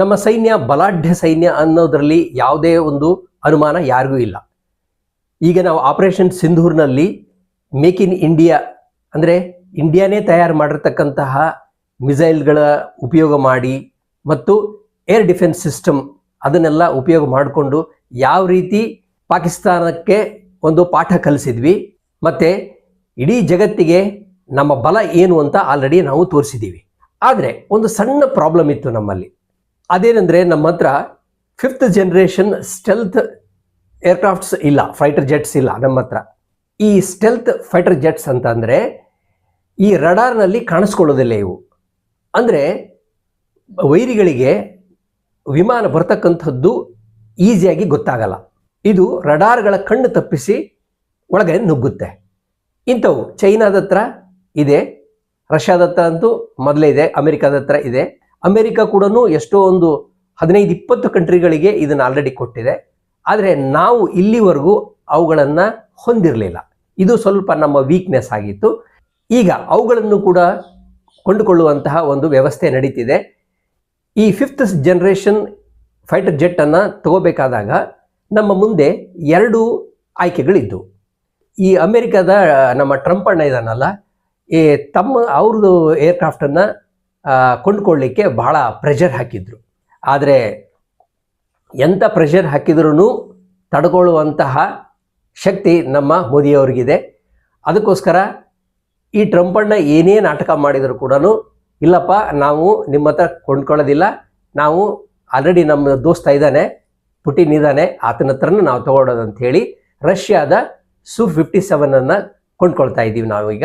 ನಮ್ಮ ಸೈನ್ಯ, ಬಲಾಢ್ಯ ಸೈನ್ಯ ಅನ್ನೋದರಲ್ಲಿ ಯಾವುದೇ ಒಂದು ಅನುಮಾನ ಯಾರಿಗೂ ಇಲ್ಲ. ಈಗ ನಾವು ಆಪರೇಷನ್ ಸಿಂಧೂರ್ನಲ್ಲಿ ಮೇಕ್ ಇನ್ ಇಂಡಿಯಾ ಅಂದರೆ ಇಂಡಿಯಾನೇ ತಯಾರು ಮಾಡಿರ್ತಕ್ಕಂತಹ ಮಿಸೈಲ್ಗಳ ಉಪಯೋಗ ಮಾಡಿ ಮತ್ತು ಏರ್ ಡಿಫೆನ್ಸ್ ಸಿಸ್ಟಮ್ ಅದನ್ನೆಲ್ಲ ಉಪಯೋಗ ಮಾಡಿಕೊಂಡು ಯಾವ ರೀತಿ ಪಾಕಿಸ್ತಾನಕ್ಕೆ ಒಂದು ಪಾಠ ಕಲಿಸಿದ್ವಿ ಮತ್ತು ಇಡೀ ಜಗತ್ತಿಗೆ ನಮ್ಮ ಬಲ ಏನು ಅಂತ ಆಲ್ರೆಡಿ ನಾವು ತೋರಿಸಿದ್ದೀವಿ. ಆದರೆ ಒಂದು ಸಣ್ಣ ಪ್ರಾಬ್ಲಮ್ ಇತ್ತು ನಮ್ಮಲ್ಲಿ. ಅದೇನೆಂದರೆ ನಮ್ಮ ಹತ್ರ ಫಿಫ್ತ್ ಜನ್ರೇಷನ್ ಸ್ಟೆಲ್ತ್ ಏರ್ಕ್ರಾಫ್ಟ್ಸ್ ಇಲ್ಲ ಫೈಟರ್ ಜೆಟ್ಸ್ ಇಲ್ಲ ನಮ್ಮ ಹತ್ರ. ಈ ಸ್ಟೆಲ್ತ್ ಫೈಟರ್ ಜೆಟ್ಸ್ ಅಂತ ಅಂದರೆ ಈ ರಡಾರ್ನಲ್ಲಿ ಕಾಣಿಸ್ಕೊಳ್ಳೋದಿಲ್ಲ ಇವು. ಅಂದರೆ ವೈರಿಗಳಿಗೆ ವಿಮಾನ ಬರ್ತಕ್ಕಂಥದ್ದು ಈಸಿಯಾಗಿ ಗೊತ್ತಾಗಲ್ಲ. ಇದು ರಡಾರ್ಗಳ ಕಣ್ಣು ತಪ್ಪಿಸಿ ಒಳಗೆ ನುಗ್ಗುತ್ತೆ. ಇಂಥವು ಚೈನಾದ ಇದೆ ರಷ್ಯಾದ ಹತ್ರ ಅಂತೂ ಮೊದಲೇ ಇದೆ ಅಮೆರಿಕಾದ ಹತ್ರ ಇದೆ. ಅಮೆರಿಕ ಕೂಡ ಎಷ್ಟೋ ಒಂದು ಹದಿನೈದು, ಇಪ್ಪತ್ತು ಕಂಟ್ರಿಗಳಿಗೆ ಇದನ್ನು ಆಲ್ರೆಡಿ ಕೊಟ್ಟಿದೆ. ಆದರೆ ನಾವು ಇಲ್ಲಿವರೆಗೂ ಅವುಗಳನ್ನು ಹೊಂದಿರಲಿಲ್ಲ. ಇದು ಸ್ವಲ್ಪ ನಮ್ಮ ವೀಕ್ನೆಸ್ ಆಗಿತ್ತು. ಈಗ ಅವುಗಳನ್ನು ಕೂಡ ಕೊಂಡುಕೊಳ್ಳುವಂತಹ ಒಂದು ವ್ಯವಸ್ಥೆ ನಡೀತಿದೆ. ಈ ಫಿಫ್ತ್ ಜನ್ರೇಷನ್ ಫೈಟರ್ ಜೆಟ್ಟನ್ನು ತಗೋಬೇಕಾದಾಗ ನಮ್ಮ ಮುಂದೆ ಎರಡು ಆಯ್ಕೆಗಳಿದ್ದು. ಈ ಅಮೆರಿಕದ, ನಮ್ಮ ಟ್ರಂಪ್ ಅಣ್ಣ ಇದಾನಲ್ಲ ಈ ತಮ್ಮ ಅವ್ರದ್ದು ಏರ್ಕ್ರಾಫ್ಟನ್ನು ಕೊಂಡ್ಕೊಳ್ಳಿಕ್ಕೆ ಬಹಳ ಪ್ರೆಷರ್ ಹಾಕಿದ್ರು. ಆದರೆ ಎಂಥ ಪ್ರೆಷರ್ ಹಾಕಿದ್ರೂ ತಡ್ಕೊಳ್ಳುವಂತಹ ಶಕ್ತಿ ನಮ್ಮ ಮೋದಿಯವ್ರಿಗಿದೆ. ಅದಕ್ಕೋಸ್ಕರ ಈ ಟ್ರಂಪಣ್ಣ ಏನೇ ನಾಟಕ ಮಾಡಿದರೂ ಕೂಡ ಇಲ್ಲಪ್ಪ, ನಾವು ನಿಮ್ಮ ಹತ್ರ ಕೊಂಡ್ಕೊಳ್ಳೋದಿಲ್ಲ. ನಾವು ಆಲ್ರೆಡಿ ನಮ್ಮ ದೋಸ್ತ ಇದ್ದಾನೆ, ಪುಟಿನ್ ಇದ್ದಾನೆ, ಆತನ ಹತ್ರನೂ ನಾವು ತಗೊಳ್ಳೋದು ಹೇಳಿ ರಷ್ಯಾದ ಸು ಫಿಫ್ಟಿ ಸೆವೆನನ್ನು ಕೊಂಡ್ಕೊಳ್ತಾ ಇದ್ದೀವಿ ನಾವೀಗ.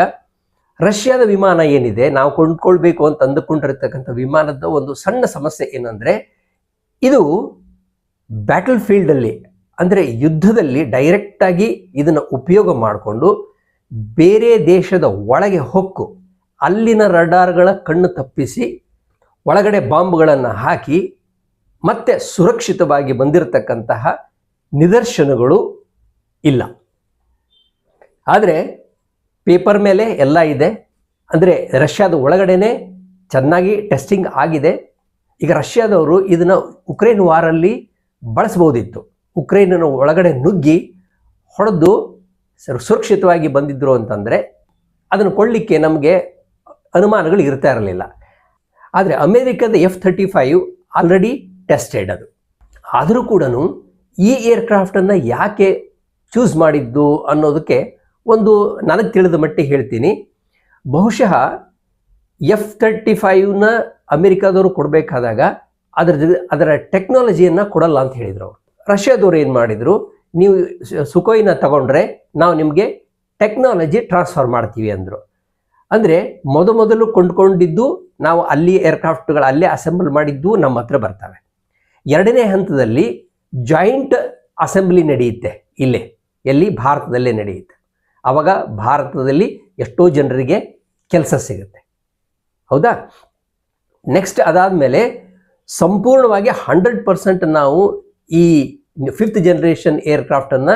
ರಷ್ಯಾದ ವಿಮಾನ ಏನಿದೆ, ನಾವು ಕೊಂಡ್ಕೊಳ್ಬೇಕು ಅಂತ ಅಂದುಕೊಂಡಿರ್ತಕ್ಕಂಥ ವಿಮಾನದ ಒಂದು ಸಣ್ಣ ಸಮಸ್ಯೆ ಏನಂದರೆ, ಇದು ಬ್ಯಾಟಲ್ ಫೀಲ್ಡಲ್ಲಿ ಅಂದರೆ ಯುದ್ಧದಲ್ಲಿ ಡೈರೆಕ್ಟಾಗಿ ಇದನ್ನು ಉಪಯೋಗ ಮಾಡಿಕೊಂಡು ಬೇರೆ ದೇಶದ ಒಳಗೆ ಹೊಕ್ಕು, ಅಲ್ಲಿನ ರಡಾರ್ಗಳ ಕಣ್ಣು ತಪ್ಪಿಸಿ ಒಳಗಡೆ ಬಾಂಬ್ಗಳನ್ನು ಹಾಕಿ ಮತ್ತೆ ಸುರಕ್ಷಿತವಾಗಿ ಬಂದಿರತಕ್ಕಂತಹ ನಿದರ್ಶನಗಳು ಇಲ್ಲ. ಆದರೆ ಪೇಪರ್ ಮೇಲೆ ಎಲ್ಲ ಇದೆ. ಅಂದರೆ ರಷ್ಯಾದ ಒಳಗಡೆನೇ ಚೆನ್ನಾಗಿ ಟೆಸ್ಟಿಂಗ್ ಆಗಿದೆ. ಈಗ ರಷ್ಯಾದವರು ಇದನ್ನು ಉಕ್ರೇನ್ ವಾರಲ್ಲಿ ಬಳಸ್ಬೋದಿತ್ತು ಉಕ್ರೇನನ್ನು ಒಳಗಡೆ ನುಗ್ಗಿ ಹೊಡೆದು ಸರ್ ಸುರಕ್ಷಿತವಾಗಿ ಬಂದಿದ್ದರು ಅಂತಂದರೆ ಅದನ್ನು ಕೊಡಲಿಕ್ಕೆ ನಮಗೆ ಅನುಮಾನಗಳು ಇರ್ತಾ ಇರಲಿಲ್ಲ. ಆದರೆ ಅಮೇರಿಕದ F thirty five already tested ಅದು. ಆದರೂ ಕೂಡ ಈ ಏರ್ಕ್ರಾಫ್ಟನ್ನು ಯಾಕೆ ಚೂಸ್ ಮಾಡಿದ್ದು ಅನ್ನೋದಕ್ಕೆ ಒಂದು ನನಗೆ ತಿಳಿದ ಮಟ್ಟಿಗೆ ಹೇಳ್ತೀನಿ. ಬಹುಶಃ ಎಫ್ ತರ್ಟಿ ಫೈವ್ನ ಅಮೆರಿಕಾದವರು ಕೊಡಬೇಕಾದಾಗ ಅದರ ಅದರ ಟೆಕ್ನಾಲಜಿಯನ್ನು ಕೊಡಲ್ಲ ಅಂತ ಹೇಳಿದರು ಅವರು. ರಷ್ಯಾದವರು ಏನು ಮಾಡಿದರು, ನೀವು ಸುಕೋಯಿನ ಸುಖೋಯ್ನ ತಗೊಂಡ್ರೆ ನಾವು ನಿಮಗೆ ಟೆಕ್ನಾಲಜಿ ಟ್ರಾನ್ಸ್ಫರ್ ಮಾಡ್ತೀವಿ ಅಂದರು. ಅಂದರೆ ಮೊದಮೊದಲು ಕೊಂಡ್ಕೊಂಡಿದ್ದು ನಾವು ಅಲ್ಲಿ ಏರ್ಕ್ರಾಫ್ಟ್ಗಳು ಅಲ್ಲೇ ಅಸೆಂಬಲ್ ಮಾಡಿದ್ದು ನಮ್ಮ ಹತ್ರ ಬರ್ತವೆ. ಎರಡನೇ ಹಂತದಲ್ಲಿ ಜಾಯಿಂಟ್ ಅಸೆಂಬ್ಲಿ ನಡೆಯುತ್ತೆ, ಇಲ್ಲೇ, ಎಲ್ಲಿ? ಭಾರತದಲ್ಲೇ ನಡೆಯುತ್ತೆ. ಆವಾಗ ಭಾರತದಲ್ಲಿ ಎಷ್ಟೋ ಜನರಿಗೆ ಕೆಲಸ ಸಿಗುತ್ತೆ. ಹೌದಾ? ನೆಕ್ಸ್ಟ್ ಅದಾದ ಮೇಲೆ ಸಂಪೂರ್ಣವಾಗಿ ಹಂಡ್ರೆಡ್ ಪರ್ಸೆಂಟ್ ನಾವು ಈ ಫಿಫ್ತ್ ಜನರೇಷನ್ ಏರ್ಕ್ರಾಫ್ಟನ್ನು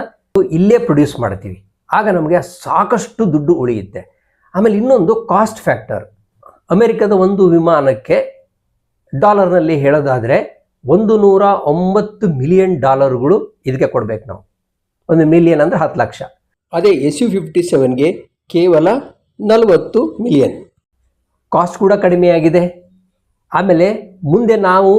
ಇಲ್ಲೇ ಪ್ರೊಡ್ಯೂಸ್ ಮಾಡ್ತೀವಿ. ಆಗ ನಮಗೆ ಸಾಕಷ್ಟು ದುಡ್ಡು ಉಳಿಯುತ್ತೆ. ಆಮೇಲೆ ಇನ್ನೊಂದು ಕಾಸ್ಟ್ ಫ್ಯಾಕ್ಟರ್ ಅಮೆರಿಕದ ಒಂದು ವಿಮಾನಕ್ಕೆ ಡಾಲರ್ನಲ್ಲಿ ಹೇಳೋದಾದರೆ ಒಂದು ನೂರ ಒಂಬತ್ತು ಮಿಲಿಯನ್ ಡಾಲರ್ಗಳು ಇದಕ್ಕೆ ಕೊಡಬೇಕು ನಾವು. ಒಂದು ಮಿಲಿಯನ್ ಅಂದರೆ ಹತ್ತು ಲಕ್ಷ. ಅದೇ ಎಸ್ ಯು ಫಿಫ್ಟಿ ಸೆವೆನ್ಗೆ ಕೇವಲ ನಲವತ್ತು ಮಿಲಿಯನ್. ಕಾಸ್ಟ್ ಕೂಡ ಕಡಿಮೆಯಾಗಿದೆ ಆಮೇಲೆ ಮುಂದೆ ನಾವು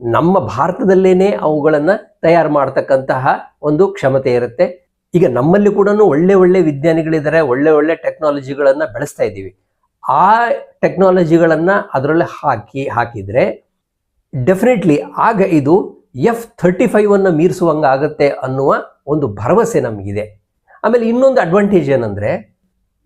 ನಮ್ಮ ಭಾರತದಲ್ಲೇ ಅವುಗಳನ್ನು ತಯಾರು ಮಾಡ್ತಕ್ಕಂತಹ ಒಂದು ಕ್ಷಮತೆ ಇರುತ್ತೆ. ಈಗ ನಮ್ಮಲ್ಲಿ ಕೂಡ ಒಳ್ಳೆ ಒಳ್ಳೆ ವಿಜ್ಞಾನಿಗಳಿದ್ದಾರೆ ಒಳ್ಳೆ ಒಳ್ಳೆ ಟೆಕ್ನಾಲಜಿಗಳನ್ನು ಬೆಳೆಸ್ತಾ ಇದ್ದೀವಿ. ಆ ಟೆಕ್ನಾಲಜಿಗಳನ್ನು ಅದರಲ್ಲೇ ಹಾಕಿ, ಹಾಕಿದರೆ ಡೆಫಿನೆಟ್ಲಿ ಆಗ ಇದು ಎಫ್ ಥರ್ಟಿ ಫೈವನ್ನು ಮೀರಿಸುವಂಗಾಗತ್ತೆ ಅನ್ನುವ ಒಂದು ಭರವಸೆ ನಮಗಿದೆ. ಆಮೇಲೆ ಇನ್ನೊಂದು ಅಡ್ವಾಂಟೇಜ್ ಏನಂದರೆ,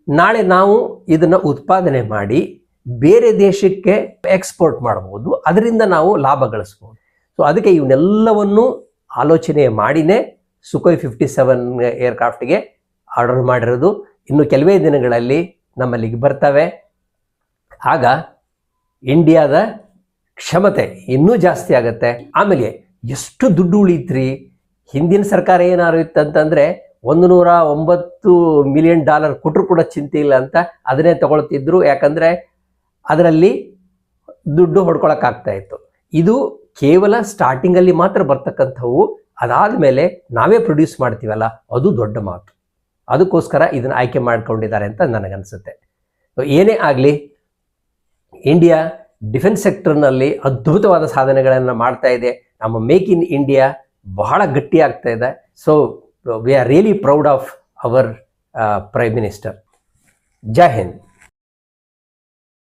ನಾಳೆ ನಾವು ಇದನ್ನು ಉತ್ಪಾದನೆ ಮಾಡಿ ಬೇರೆ ದೇಶಕ್ಕೆ ಎಕ್ಸ್ಪೋರ್ಟ್ ಮಾಡಬಹುದು ಅದರಿಂದ ನಾವು ಲಾಭ ಗಳಿಸ್ಬೋದು. ಸೊ ಅದಕ್ಕೆ ಇವನ್ನೆಲ್ಲವನ್ನು ಆಲೋಚನೆ ಮಾಡಿನೇ ಸುಖೋಯ್ ಫಿಫ್ಟಿ ಸೆವೆನ್ ಏರ್ಕ್ರಾಫ್ಟ್ಗೆ ಆರ್ಡರ್ ಮಾಡಿರೋದು. ಇನ್ನು ಕೆಲವೇ ದಿನಗಳಲ್ಲಿ ನಮ್ಮಲ್ಲಿಗೆ ಬರ್ತವೆ. ಆಗ ಇಂಡಿಯಾದ ಕ್ಷಮತೆ ಇನ್ನೂ ಜಾಸ್ತಿ ಆಗುತ್ತೆ. ಆಮೇಲೆ ಎಷ್ಟು ದುಡ್ಡು ಉಳಿತ್ರಿ? ಹಿಂದಿನ ಸರ್ಕಾರ ಏನಾರು ಇತ್ತಂತಂದರೆ ಒಂದು ನೂರ ಒಂಬತ್ತು ಮಿಲಿಯನ್ ಡಾಲರ್ ಕೊಟ್ಟರು ಕೂಡ ಚಿಂತೆ ಇಲ್ಲ ಅಂತ ಅದನ್ನೇ ತಗೊಳ್ತಿದ್ರು. ಯಾಕಂದರೆ ಅದರಲ್ಲಿ ದುಡ್ಡು ಹೊಡ್ಕೊಳಕ್ಕಾಗ್ತಾ ಇತ್ತು. ಇದು ಕೇವಲ ಸ್ಟಾರ್ಟಿಂಗಲ್ಲಿ ಮಾತ್ರ ಬರ್ತಕ್ಕಂಥವು. ಅದಾದ ಮೇಲೆ ನಾವೇ ಪ್ರೊಡ್ಯೂಸ್ ಮಾಡ್ತೀವಲ್ಲ, ಅದು ದೊಡ್ಡ ಮಾತು. ಅದಕ್ಕೋಸ್ಕರ ಇದನ್ನು ಆಯ್ಕೆ ಮಾಡ್ಕೊಂಡಿದ್ದಾರೆ ಅಂತ ನನಗನ್ಸುತ್ತೆ. ಏನೇ ಆಗಲಿ ಇಂಡಿಯಾ ಡಿಫೆನ್ಸ್ ಸೆಕ್ಟರ್ನಲ್ಲಿ ಅದ್ಭುತವಾದ ಸಾಧನೆಗಳನ್ನು ಮಾಡ್ತಾ ಇದೆ. ನಮ್ಮ ಮೇಕ್ ಇನ್ ಇಂಡಿಯಾ ಬಹಳ ಗಟ್ಟಿ ಆಗ್ತಾ ಇದೆ. So we are really proud of our uh, Prime Minister. Jai